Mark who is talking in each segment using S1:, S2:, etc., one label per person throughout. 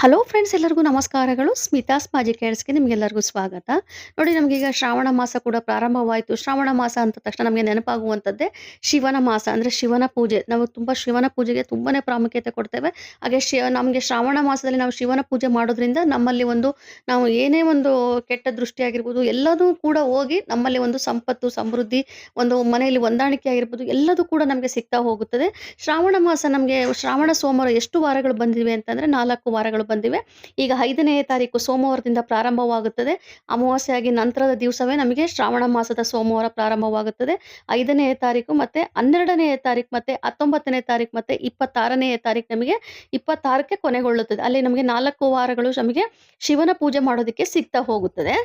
S1: Hello friends ಎಲ್ಲರಿಗೂ ನಮಸ್ಕಾರಗಳು ಸ್ಮಿತಾಸ್ ಸ್ಮಾಜಿ ಕೇಳಿಸ್ಗೆ ನಿಮಗೆಲ್ಲರಿಗೂ ಸ್ವಾಗತ. ನೋಡಿ ನಮಗೀಗ ಶ್ರಾವಣ ಮಾಸ ಕೂಡ ಪ್ರಾರಂಭವಾಯಿತು ಶ್ರಾವಣ ಮಾಸ ಅಂತ ತಕ್ಷಣ ನಮಗೆ ನೆನಪಾಗುವಂಥದ್ದೇ ಶಿವನ ಮಾಸ ಅಂದರೆ ಶಿವನ ಪೂಜೆ. ನಾವು ತುಂಬ ಶಿವನ ಪೂಜೆಗೆ ತುಂಬಾನೇ ಪ್ರಾಮುಖ್ಯತೆ ಕೊಡ್ತೇವೆ. ಹಾಗೆ ಶಿವ ನಮಗೆ ಶ್ರಾವಣ ಮಾಸದಲ್ಲಿ ನಾವು ಶಿವನ ಪೂಜೆ ಮಾಡೋದ್ರಿಂದ ನಮ್ಮಲ್ಲಿ ಒಂದು ನಾವು ಏನೇ ಒಂದು ಕೆಟ್ಟ ದೃಷ್ಟಿ ಆಗಿರ್ಬೋದು ಎಲ್ಲದೂ ಕೂಡ ಹೋಗಿ ನಮ್ಮಲ್ಲಿ ಒಂದು ಸಂಪತ್ತು, ಸಮೃದ್ಧಿ, ಒಂದು ಮನೆಯಲ್ಲಿ ಹೊಂದಾಣಿಕೆ ಆಗಿರ್ಬೋದು ಎಲ್ಲದೂ ಕೂಡ ನಮಗೆ ಸಿಗ್ತಾ ಹೋಗುತ್ತದೆ. ಶ್ರಾವಣ ಮಾಸ ನಮಗೆ ಶ್ರಾವಣ ಸೋಮವಾರ ಎಷ್ಟು ವಾರಗಳು ಬಂದಿವೆ ಅಂತಂದ್ರೆ ನಾಲ್ಕು ವಾರಗಳು ಬಂದಿವೆ. ಈಗ ಐದನೇ ತಾರೀಕು ಸೋಮವಾರದಿಂದ ಪ್ರಾರಂಭವಾಗುತ್ತದೆ. ಅಮಾವಾಸ್ಯೆಯಾಗಿ ನಂತರದ ದಿವಸವೇ ನಮಗೆ ಶ್ರಾವಣ ಮಾಸದ ಸೋಮವಾರ ಪ್ರಾರಂಭವಾಗುತ್ತದೆ. ಐದನೇ ತಾರೀಕು ಮತ್ತೆ 12ನೇ ತಾರೀಕು ಮತ್ತೆ 19ನೇ ತಾರೀಕು ಮತ್ತೆ 26ನೇ ತಾರೀಕು ನಮಗೆ 26ಕ್ಕೆ ಕೊನೆಗೊಳ್ಳುತ್ತದೆ. ಅಲ್ಲಿ ನಮಗೆ ನಾಲ್ಕು ವಾರಗಳು ನಮಗೆ ಶಿವನ ಪೂಜೆ ಮಾಡೋದಕ್ಕೆ ಸಿಗ್ತಾ ಹೋಗುತ್ತದೆ.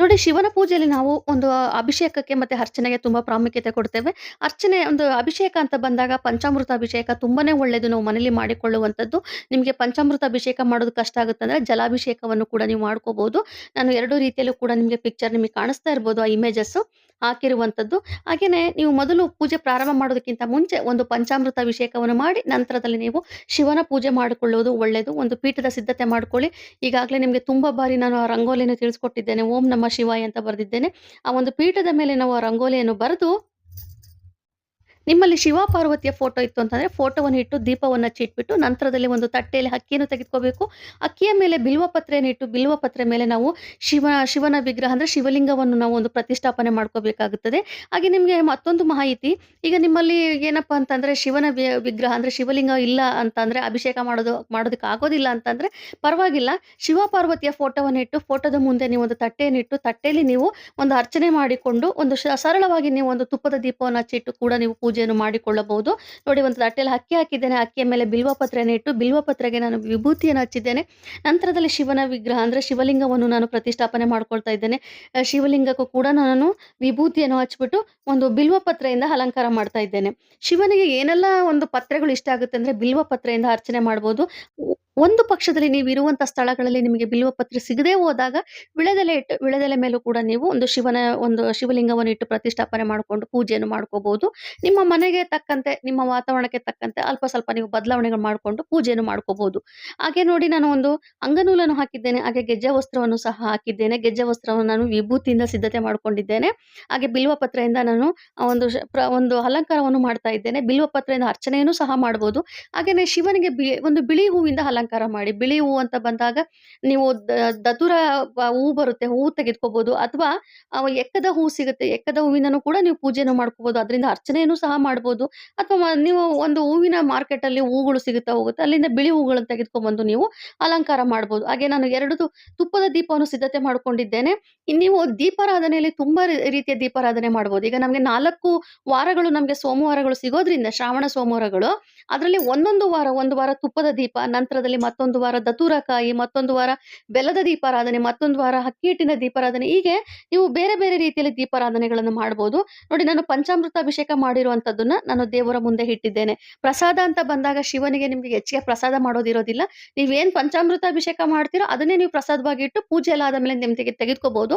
S1: ನೋಡಿ ಶಿವನ ಪೂಜೆಯಲ್ಲಿ ನಾವು ಒಂದು ಅಭಿಷೇಕಕ್ಕೆ ಮತ್ತೆ ಅರ್ಚನೆಗೆ ತುಂಬಾ ಪ್ರಾಮುಖ್ಯತೆ ಕೊಡ್ತೇವೆ. ಅರ್ಚನೆ ಒಂದು ಅಭಿಷೇಕ ಅಂತ ಬಂದಾಗ ಪಂಚಾಮೃತ ಅಭಿಷೇಕ ತುಂಬಾನೇ ಒಳ್ಳೆಯದು ನಾವು ಮನೆಯಲ್ಲಿ ಮಾಡಿಕೊಳ್ಳುವಂಥದ್ದು. ನಿಮಗೆ ಪಂಚಾಮೃತ ಅಭಿಷೇಕ ಮಾಡೋದು ಕಷ್ಟ ಆಗುತ್ತೆ ಅಂದರೆ ಜಲಾಭಿಷೇಕವನ್ನು ಕೂಡ ನೀವು ಮಾಡ್ಕೋಬಹುದು. ನಾನು ಎರಡು ರೀತಿಯಲ್ಲೂ ಕೂಡ ನಿಮಗೆ ಪಿಕ್ಚರ್ ನಿಮಗೆ ಕಾಣಿಸ್ತಾ ಇರ್ಬೋದು ಆ ಇಮೇಜಸ್ಸು ಹಾಕಿರುವಂಥದ್ದು. ಹಾಗೆಯೇ ನೀವು ಮೊದಲು ಪೂಜೆ ಪ್ರಾರಂಭ ಮಾಡೋದಕ್ಕಿಂತ ಮುಂಚೆ ಒಂದು ಪಂಚಾಮೃತ ಅಭಿಷೇಕವನ್ನು ಮಾಡಿ, ನಂತರದಲ್ಲಿ ನೀವು ಶಿವನ ಪೂಜೆ ಮಾಡಿಕೊಳ್ಳುವುದು ಒಳ್ಳೆಯದು. ಒಂದು ಪೀಠದ ಸಿದ್ಧತೆ ಮಾಡಿಕೊಳ್ಳಿ ಈಗಾಗಲೇ ನಿಮಗೆ ತುಂಬ ಬಾರಿ ನಾನು ಆ ರಂಗೋಲಿಯನ್ನು ತಿಳಿಸ್ಕೊಟ್ಟಿದ್ದೇನೆ. ಓಂ ನಮ್ಮ ಶಿವಾಯ ಅಂತ ಬರೆದಿದ್ದೇನೆ. ಆ ಒಂದು ಪೀಠದ ಮೇಲೆ ನಾವು ಆ ರಂಗೋಲಿಯನ್ನು ಬರೆದು ನಿಮ್ಮಲ್ಲಿ ಶಿವ ಪಾರ್ವತಿಯ ಫೋಟೋ ಇತ್ತು ಅಂತಂದ್ರೆ ಫೋಟೋವನ್ನು ಇಟ್ಟು ದೀಪವನ್ನು ಹಚ್ಚಿಟ್ಬಿಟ್ಟು ನಂತರದಲ್ಲಿ ಒಂದು ತಟ್ಟೆಯಲ್ಲಿ ಅಕ್ಕಿಯನ್ನು ತೆಗೆದುಕೋಬೇಕು. ಅಕ್ಕಿಯ ಮೇಲೆ ಬಿಲ್ವ ಪತ್ರೆಯನ್ನು ಇಟ್ಟು ಬಿಲ್ವ ಪತ್ರೆ ಮೇಲೆ ನಾವು ಶಿವ, ಶಿವನ ವಿಗ್ರಹ ಅಂದ್ರೆ ಶಿವಲಿಂಗವನ್ನು ನಾವು ಒಂದು ಪ್ರತಿಷ್ಠಾಪನೆ ಮಾಡ್ಕೋಬೇಕಾಗುತ್ತದೆ. ಹಾಗೆ ನಿಮಗೆ ಮತ್ತೊಂದು ಮಾಹಿತಿ, ಈಗ ನಿಮ್ಮಲ್ಲಿ ಏನಪ್ಪಾ ಅಂತಂದ್ರೆ ಶಿವನ ವಿಗ್ರಹ ಅಂದ್ರೆ ಶಿವಲಿಂಗ ಇಲ್ಲ ಅಂತಂದ್ರೆ ಅಭಿಷೇಕ ಮಾಡೋದು, ಮಾಡೋದಕ್ಕೆ ಆಗೋದಿಲ್ಲ ಅಂತಂದ್ರೆ ಪರವಾಗಿಲ್ಲ. ಶಿವ ಪಾರ್ವತಿಯ ಫೋಟೋವನ್ನು ಇಟ್ಟು ಫೋಟೋದ ಮುಂದೆ ನೀವು ಒಂದು ತಟ್ಟೆಯನ್ನು ಇಟ್ಟು ತಟ್ಟೆಯಲ್ಲಿ ನೀವು ಒಂದು ಅರ್ಚನೆ ಮಾಡಿಕೊಂಡು ಒಂದು ಸರಳವಾಗಿ ನೀವು ಒಂದು ತುಪ್ಪದ ದೀಪವನ್ನು ಹಚ್ಚಿಟ್ಟು ಕೂಡ ನೀವು ಪೂಜೆಯನ್ನು ಮಾಡಿಕೊಳ್ಳಬಹುದು. ನೋಡಿ, ಒಂದು ತಟ್ಟೆಯಲ್ಲಿ ಅಕ್ಕಿ ಹಾಕಿದ್ದೇನೆ. ಅಕ್ಕಿಯ ಮೇಲೆ ಬಿಲ್ವ ಪತ್ರೆಯನ್ನು ಇಟ್ಟು ಬಿಲ್ವ ಪತ್ರೆಗೆ ನಾನು ವಿಭೂತಿಯನ್ನು ಹಚ್ಚಿದ್ದೇನೆ. ನಂತರದಲ್ಲಿ ಶಿವನ ವಿಗ್ರಹ ಅಂದ್ರೆ ಶಿವಲಿಂಗವನ್ನು ನಾನು ಪ್ರತಿಷ್ಠಾಪನೆ ಮಾಡ್ಕೊಳ್ತಾ ಇದ್ದೇನೆ. ಶಿವಲಿಂಗಕ್ಕೂ ಕೂಡ ನಾನು ವಿಭೂತಿಯನ್ನು ಹಚ್ಚಿಬಿಟ್ಟು ಒಂದು ಬಿಲ್ವ ಪತ್ರೆಯಿಂದ ಅಲಂಕಾರ ಮಾಡ್ತಾ ಇದ್ದೇನೆ. ಶಿವನಿಗೆ ಏನೆಲ್ಲ ಒಂದು ಪತ್ರೆಗಳು ಇಷ್ಟ ಆಗುತ್ತೆ ಅಂದ್ರೆ ಬಿಲ್ವ ಪತ್ರೆಯಿಂದ ಅರ್ಚನೆ ಮಾಡ್ಬೋದು. ಒಂದು ಪಕ್ಷದಲ್ಲಿ ನೀವು ಇರುವಂತ ಸ್ಥಳಗಳಲ್ಲಿ ನಿಮಗೆ ಬಿಲ್ವ ಪತ್ರೆ ಸಿಗದೇ ಹೋದಾಗ ವಿಳೆದೆಲೆ ಇಟ್ಟು, ವಿಳೆದೆಲೆ ಮೇಲೂ ಕೂಡ ನೀವು ಒಂದು ಶಿವನ, ಒಂದು ಶಿವಲಿಂಗವನ್ನು ಇಟ್ಟು ಪ್ರತಿಷ್ಠಾಪನೆ ಮಾಡ್ಕೊಂಡು ಪೂಜೆಯನ್ನು ಮಾಡ್ಕೋಬಹುದು. ನಿಮ್ಮ ಮನೆಗೆ ತಕ್ಕಂತೆ, ನಿಮ್ಮ ವಾತಾವರಣಕ್ಕೆ ತಕ್ಕಂತೆ ಅಲ್ಪ ಸ್ವಲ್ಪ ನೀವು ಬದಲಾವಣೆಗಳು ಮಾಡ್ಕೊಂಡು ಪೂಜೆಯನ್ನು ಮಾಡ್ಕೋಬಹುದು. ಹಾಗೆ ನೋಡಿ ನಾನು ಒಂದು ಅಂಗನೂಲನ್ನು ಹಾಕಿದ್ದೇನೆ. ಹಾಗೆ ಗೆಜ್ಜೆ ವಸ್ತ್ರವನ್ನು ಸಹ ಹಾಕಿದ್ದೇನೆ. ಗೆಜ್ಜೆ ವಸ್ತ್ರವನ್ನು ನಾನು ವಿಭೂತಿಯಿಂದ ಸಿದ್ಧತೆ ಮಾಡ್ಕೊಂಡಿದ್ದೇನೆ. ಹಾಗೆ ಬಿಲ್ವ ಪತ್ರೆಯಿಂದ ನಾನು ಒಂದು ಒಂದು ಅಲಂಕಾರವನ್ನು ಮಾಡ್ತಾ ಇದ್ದೇನೆ. ಬಿಲ್ವ ಪತ್ರೆಯಿಂದ ಅರ್ಚನೆಯನ್ನು ಸಹ ಮಾಡಬಹುದು ಹಾಗೆಯೇ ಶಿವನಿಗೆ ಒಂದು ಬಿಳಿ ಹೂವಿಂದ ಅಲಂಕಾರ ಮಾಡಿ. ಬಿಳಿ ಹೂ ಅಂತ ಬಂದಾಗ ನೀವು ದತುರ ಹೂ ಬರುತ್ತೆ. ಹೂ ತೆಗೆದುಕೋಬಹುದು ಅಥವಾ ಎಕ್ಕದ ಹೂ ಸಿಗುತ್ತೆ. ಎಕ್ಕದ ಹೂವಿನೂ ಕೂಡ ನೀವು ಪೂಜೆಯನ್ನು ಮಾಡ್ಕೋಬಹುದು. ಅದರಿಂದ ಅರ್ಚನೆಯನ್ನು ಸಹ ಮಾಡ್ಬೋದು. ಅಥವಾ ನೀವು ಒಂದು ಹೂವಿನ ಮಾರ್ಕೆಟ್ ಅಲ್ಲಿ ಹೂಗಳು ಸಿಗುತ್ತಾ ಹೋಗುತ್ತೆ. ಅಲ್ಲಿಂದ ಬಿಳಿ ಹೂಗಳನ್ನು ತೆಗೆದುಕೊಂಡ್ಬಂದು ನೀವು ಅಲಂಕಾರ ಮಾಡ್ಬೋದು. ಹಾಗೆ ನಾನು ಎರಡು ತುಪ್ಪದ ದೀಪವನ್ನು ಸಿದ್ಧತೆ ಮಾಡ್ಕೊಂಡಿದ್ದೇನೆ. ನೀವು ದೀಪಾರಾಧನೆಯಲ್ಲಿ ತುಂಬಾ ರೀತಿಯ ದೀಪಾರಾಧನೆ ಮಾಡ್ಬೋದು. ಈಗ ನಮಗೆ ನಾಲ್ಕು ವಾರಗಳು ನಮಗೆ ಸೋಮವಾರಗಳು ಸಿಗೋದ್ರಿಂದ ಶ್ರಾವಣ ಸೋಮವಾರಗಳು ಅದರಲ್ಲಿ ಒಂದೊಂದು ವಾರ ಒಂದು ವಾರ ತುಪ್ಪದ ದೀಪ, ನಂತರದಲ್ಲಿ ಮತ್ತೊಂದು ವಾರ ದತ್ತೂರಕಾಯಿ ಮತ್ತೊಂದು ವಾರ ಬೆಲ್ಲದ ದೀಪಾರಾಧನೆ, ಮತ್ತೊಂದು ವಾರ ಅಕ್ಕಿ ಹಿಟ್ಟಿನ ದೀಪಾರಾಧನೆ ಹೀಗೆ ನೀವು ಬೇರೆ ಬೇರೆ ರೀತಿಯಲ್ಲಿ ದೀಪಾರಾಧನೆಗಳನ್ನು ಮಾಡಬಹುದು ನೋಡಿ ನಾನು ಪಂಚಾಮೃತ ಅಭಿಷೇಕ ಮಾಡಿರುವಂತದ್ದನ್ನ ನಾನು ದೇವರ ಮುಂದೆ ಇಟ್ಟಿದ್ದೇನೆ. ಪ್ರಸಾದ ಅಂತ ಬಂದಾಗ ಶಿವನಿಗೆ ನಿಮ್ಗೆ ಹೆಚ್ಚಿಗೆ ಪ್ರಸಾದ ಮಾಡೋದಿರೋದಿಲ್ಲ. ನೀವೇನ್ ಪಂಚಾಮೃತ ಅಭಿಷೇಕ ಮಾಡ್ತೀರೋ ಅದನ್ನೇ ನೀವು ಪ್ರಸಾದವಾಗಿ ಇಟ್ಟು ಪೂಜೆ ಎಲ್ಲ ಆದಮೇಲೆ ನಿಮ್ಗೆ ತೆಗೆದುಕೋಬಹುದು.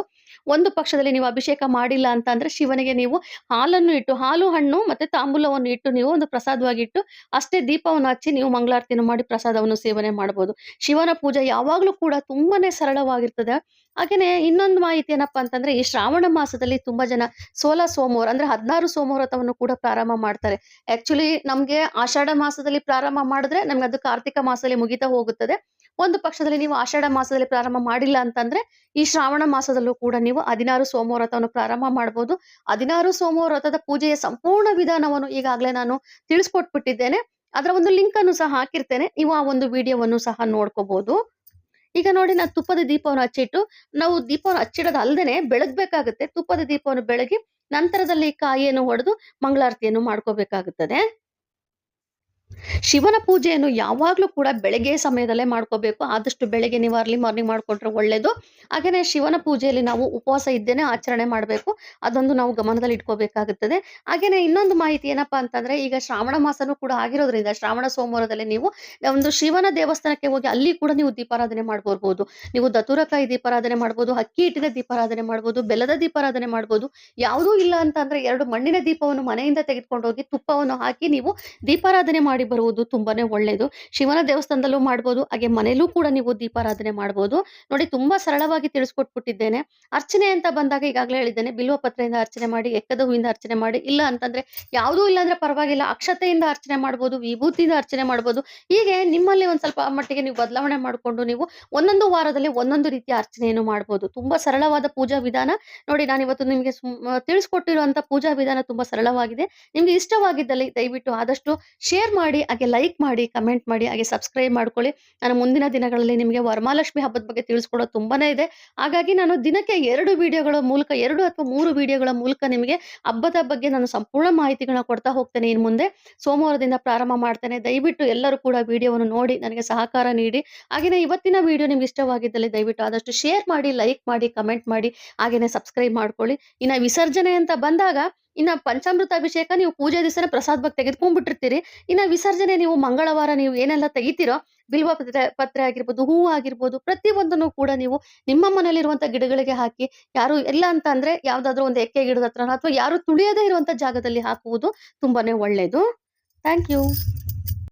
S1: ಒಂದು ಪಕ್ಷದಲ್ಲಿ ನೀವು ಅಭಿಷೇಕ ಮಾಡಿಲ್ಲ ಅಂತ ಅಂದ್ರೆ ಶಿವನಿಗೆ ನೀವು ಹಾಲನ್ನು ಇಟ್ಟು ಹಾಲು, ಹಣ್ಣು ಮತ್ತೆ ತಾಂಬೂಲವನ್ನು ಇಟ್ಟು ನೀವು ಒಂದು ಪ್ರಸಾದವಾಗಿ ಇಟ್ಟು ಅಷ್ಟೇ ದೀಪವನ್ನು ಹಚ್ಚಿ ನೀವು ಮಂಗಳಾರತಿಯನ್ನು ಮಾಡಿ ಪ್ರಸಾದವನ್ನು ಸೇವನೆ ಮಾಡ್ಬೋದು. ಶಿವನ ಪೂಜೆ ಯಾವಾಗಲೂ ಕೂಡ ತುಂಬಾನೇ ಸರಳವಾಗಿರ್ತದೆ. ಹಾಗೇನೇ ಇನ್ನೊಂದು ಮಾಹಿತಿ ಏನಪ್ಪಾ ಅಂತಂದ್ರೆ, ಈ ಶ್ರಾವಣ ಮಾಸದಲ್ಲಿ ತುಂಬಾ ಜನ ಸೋಲ ಸೋಮವಾರ ಅಂದ್ರೆ ಹದಿನಾರು ಸೋಮವಾರತವನ್ನು ಕೂಡ ಪ್ರಾರಂಭ ಮಾಡ್ತಾರೆ. ಆಕ್ಚುಲಿ ನಮ್ಗೆ ಆಷಾಢ ಮಾಸದಲ್ಲಿ ಪ್ರಾರಂಭ ಮಾಡಿದ್ರೆ ನಮ್ಗೆ ಅದು ಕಾರ್ತಿಕ ಮಾಸದಲ್ಲಿ ಮುಗಿತಾ ಹೋಗುತ್ತದೆ. ಒಂದು ಪಕ್ಷದಲ್ಲಿ ನೀವು ಆಷಾಢ ಮಾಸದಲ್ಲಿ ಪ್ರಾರಂಭ ಮಾಡಿಲ್ಲ ಅಂತಂದ್ರೆ, ಈ ಶ್ರಾವಣ ಮಾಸದಲ್ಲೂ ಕೂಡ ನೀವು 16 ಸೋಮವಾರತವನ್ನು ಪ್ರಾರಂಭ ಮಾಡ್ಬೋದು. 16 ಸೋಮವಾರ ಪೂಜೆಯ ಸಂಪೂರ್ಣ ವಿಧಾನವನ್ನು ಈಗಾಗಲೇ ನಾನು ತಿಳಿಸ್ಕೊಟ್ಬಿಟ್ಟಿದ್ದೇನೆ. ಅದರ ಒಂದು ಲಿಂಕ್ ಅನ್ನು ಸಹ ಹಾಕಿರ್ತೇನೆ. ನೀವು ಆ ಒಂದು ವಿಡಿಯೋವನ್ನು ಸಹ ನೋಡ್ಕೋಬಹುದು. ಈಗ ನೋಡಿ, ನಾನು ತುಪ್ಪದ ದೀಪವನ್ನು ಹಚ್ಚಿಟ್ಟು, ನಾವು ದೀಪವನ್ನು ಹಚ್ಚಿಡೋದು ಅಲ್ಲದೆ ಬೆಳಗ್ಬೇಕಾಗುತ್ತೆ. ತುಪ್ಪದ ದೀಪವನ್ನು ಬೆಳಗಿ ನಂತರದಲ್ಲಿ ಕಾಯಿಯನ್ನು ಹೊಡೆದು ಮಂಗಳಾರತಿಯನ್ನು ಮಾಡ್ಕೋಬೇಕಾಗುತ್ತದೆ. ಶಿವನ ಪೂಜೆಯನ್ನು ಯಾವಾಗ್ಲೂ ಕೂಡ ಬೆಳಗ್ಗೆ ಸಮಯದಲ್ಲೇ ಮಾಡ್ಕೋಬೇಕು. ಆದಷ್ಟು ಬೆಳಗ್ಗೆ ನೀವು ಅರ್ಲಿ ಮಾರ್ನಿಂಗ್ ಮಾಡ್ಕೊಂಡ್ರೆ ಒಳ್ಳೇದು. ಹಾಗೇನೇ ಶಿವನ ಪೂಜೆಯಲ್ಲಿ ನಾವು ಉಪವಾಸ ಇದ್ದೇನೆ ಆಚರಣೆ ಮಾಡಬೇಕು ಅದೊಂದು ನಾವು ಗಮನದಲ್ಲಿ ಇಟ್ಕೋಬೇಕಾಗುತ್ತದೆ. ಹಾಗೇನೇ ಇನ್ನೊಂದು ಮಾಹಿತಿ ಏನಪ್ಪಾ ಅಂತಂದ್ರೆ ಈಗ ಶ್ರಾವಣ ಮಾಸನೂ ಕೂಡ ಆಗಿರೋದ್ರಿಂದ ಶ್ರಾವಣ ಸೋಮವಾರದಲ್ಲಿ ನೀವು ಒಂದು ಶಿವನ ದೇವಸ್ಥಾನಕ್ಕೆ ಹೋಗಿ ಅಲ್ಲಿ ಕೂಡ ನೀವು ದೀಪಾರಾಧನೆ ಮಾಡ್ಬೋದು ನೀವು ದತುರಕಾಯಿ ದೀಪಾರಾಧನೆ ಮಾಡ್ಬೋದು, ಅಕ್ಕಿ ಹಿಟ್ಟಿನ ದೀಪಾರಾಧನೆ ಮಾಡ್ಬೋದು, ಬೆಲ್ಲದ ದೀಪಾರಾಧನೆ ಮಾಡ್ಬೋದು. ಯಾವುದೂ ಇಲ್ಲ ಅಂತ ಎರಡು 2 ಮಣ್ಣಿನ ದೀಪವನ್ನು ಮನೆಯಿಂದ ತೆಗೆದುಕೊಂಡು ಹೋಗಿ ತುಪ್ಪವನ್ನು ಹಾಕಿ ನೀವು ದೀಪಾರಾಧನೆ ಮಾಡಿ ಬರುವುದು ತುಂಬಾನೇ ಒಳ್ಳೆಯದು. ಶಿವನ ದೇವಸ್ಥಾನದಲ್ಲೂ ಮಾಡ್ಬೋದು. ಹಾಗೆ ಮನೇಲೂ ಕೂಡ ನೀವು ದೀಪಾರಾಧನೆ ಮಾಡ್ಬೋದು. ನೋಡಿ ತುಂಬಾ ಸರಳವಾಗಿ ತಿಳಿಸ್ಕೊಟ್ಬಿಟ್ಟಿದ್ದೇನೆ. ಅರ್ಚನೆ ಅಂತ ಬಂದಾಗ ಈಗಾಗಲೇ ಹೇಳಿದ್ದೇನೆ ಬಿಲ್ವ ಪತ್ರೆಯಿಂದ ಅರ್ಚನೆ ಮಾಡಿ, ಎಕ್ಕದ ಹೂವಿಂದ ಅರ್ಚನೆ ಮಾಡಿ, ಇಲ್ಲ ಅಂತಂದ್ರೆ ಯಾವುದೂ ಇಲ್ಲ ಅಂದ್ರೆ ಪರವಾಗಿಲ್ಲ ಅಕ್ಷತೆಯಿಂದ ಅರ್ಚನೆ ಮಾಡ್ಬೋದು, ವಿಭೂತಿಯಿಂದ ಅರ್ಚನೆ ಮಾಡ್ಬೋದು. ಹೀಗೆ ನಿಮ್ಮಲ್ಲಿ ಒಂದ್ ಸ್ವಲ್ಪ ಮಟ್ಟಿಗೆ ನೀವು ಬದಲಾವಣೆ ಮಾಡ್ಕೊಂಡು ನೀವು ಒಂದೊಂದು ವಾರದಲ್ಲಿ ಒಂದೊಂದು ರೀತಿಯ ಅರ್ಚನೆಯನ್ನು ಮಾಡ್ಬೋದು. ತುಂಬಾ ಸರಳವಾದ ಪೂಜಾ ವಿಧಾನ. ನೋಡಿ ನಾನು ಇವತ್ತು ನಿಮಗೆ ಸುಮ್ ತಿಳಿಸ್ಕೊಟ್ಟಿರುವಂತ ಪೂಜಾ ವಿಧಾನ ತುಂಬಾ ಸರಳವಾಗಿದೆ. ನಿಮ್ಗೆ ಇಷ್ಟವಾಗಿದ್ದಲ್ಲಿ ದಯವಿಟ್ಟು ಆದಷ್ಟು ಶೇರ್ ಮಾಡಿ, ಹಾಗೆ ಲೈಕ್ ಮಾಡಿ, ಕಮೆಂಟ್ ಮಾಡಿ, ಹಾಗೆ ಸಬ್ಸ್ಕ್ರೈಬ್ ಮಾಡ್ಕೊಳ್ಳಿ. ನಾನು ಮುಂದಿನ ದಿನಗಳಲ್ಲಿ ನಿಮಗೆ ವರಮಹಾಲಕ್ಷ್ಮಿ ಹಬ್ಬದ ಬಗ್ಗೆ ತಿಳಿಸ್ಕೊಡೋದು ತುಂಬಾ ಇದೆ. ಹಾಗಾಗಿ ನಾನು ದಿನಕ್ಕೆ ಎರಡು ವಿಡಿಯೋಗಳ ಮೂಲಕ ಎರಡು ಅಥವಾ ಮೂರು ವಿಡಿಯೋಗಳ ಮೂಲಕ ನಿಮಗೆ ಹಬ್ಬದ ಬಗ್ಗೆ ನಾನು ಸಂಪೂರ್ಣ ಮಾಹಿತಿಗಳನ್ನ ಕೊಡ್ತಾ ಹೋಗ್ತೇನೆ ಇನ್ನು ಮುಂದೆ. ಸೋಮವಾರದಿಂದ ಪ್ರಾರಂಭ ಮಾಡ್ತೇನೆ. ದಯವಿಟ್ಟು ಎಲ್ಲರೂ ಕೂಡ ವಿಡಿಯೋವನ್ನು ನೋಡಿ ನನಗೆ ಸಹಕಾರ ನೀಡಿ. ಹಾಗೆಯೇ ಇವತ್ತಿನ ವಿಡಿಯೋ ನಿಮ್ಗೆ ಇಷ್ಟವಾಗಿದ್ದಲ್ಲಿ ದಯವಿಟ್ಟು ಆದಷ್ಟು ಶೇರ್ ಮಾಡಿ, ಲೈಕ್ ಮಾಡಿ, ಕಮೆಂಟ್ ಮಾಡಿ, ಹಾಗೆಯೇ ಸಬ್ಸ್ಕ್ರೈಬ್ ಮಾಡ್ಕೊಳ್ಳಿ. ಇನ್ನು ವಿಸರ್ಜನೆ ಅಂತ ಬಂದಾಗ ಇನ್ನ ಪಂಚಾಮೃತ ಅಭಿಷೇಕ ನೀವು ಪೂಜೆ ದಿವಸನೇ ಪ್ರಸಾದವಾಗಿ ತೆಗೆದುಕೊಂಡ್ಬಿಟ್ಟಿರ್ತೀರಿ ಇನ್ನ ವಿಸರ್ಜನೆ ನೀವು ಮಂಗಳವಾರ ನೀವು ಏನೆಲ್ಲ ತೆಗಿತೀರೋ ಬಿಲ್ವ ಪತ್ರೆ ಪತ್ರೆ ಆಗಿರ್ಬೋದು, ಹೂವು ಆಗಿರ್ಬೋದು, ಪ್ರತಿಯೊಂದನ್ನು ಕೂಡ ನೀವು ನಿಮ್ಮ ಮನೆಯಲ್ಲಿರುವಂತ ಗಿಡಗಳಿಗೆ ಹಾಕಿ, ಯಾರು ಎಲ್ಲ ಅಂತ ಅಂದ್ರೆ ಯಾವ್ದಾದ್ರು ಒಂದು ಎಕ್ಕೆ ಗಿಡದ ಹತ್ರ ಅಥವಾ ಯಾರು ತುಳಿಯದೇ ಇರುವಂತ ಜಾಗದಲ್ಲಿ ಹಾಕುವುದು ತುಂಬಾನೇ ಒಳ್ಳೇದು. Thank you.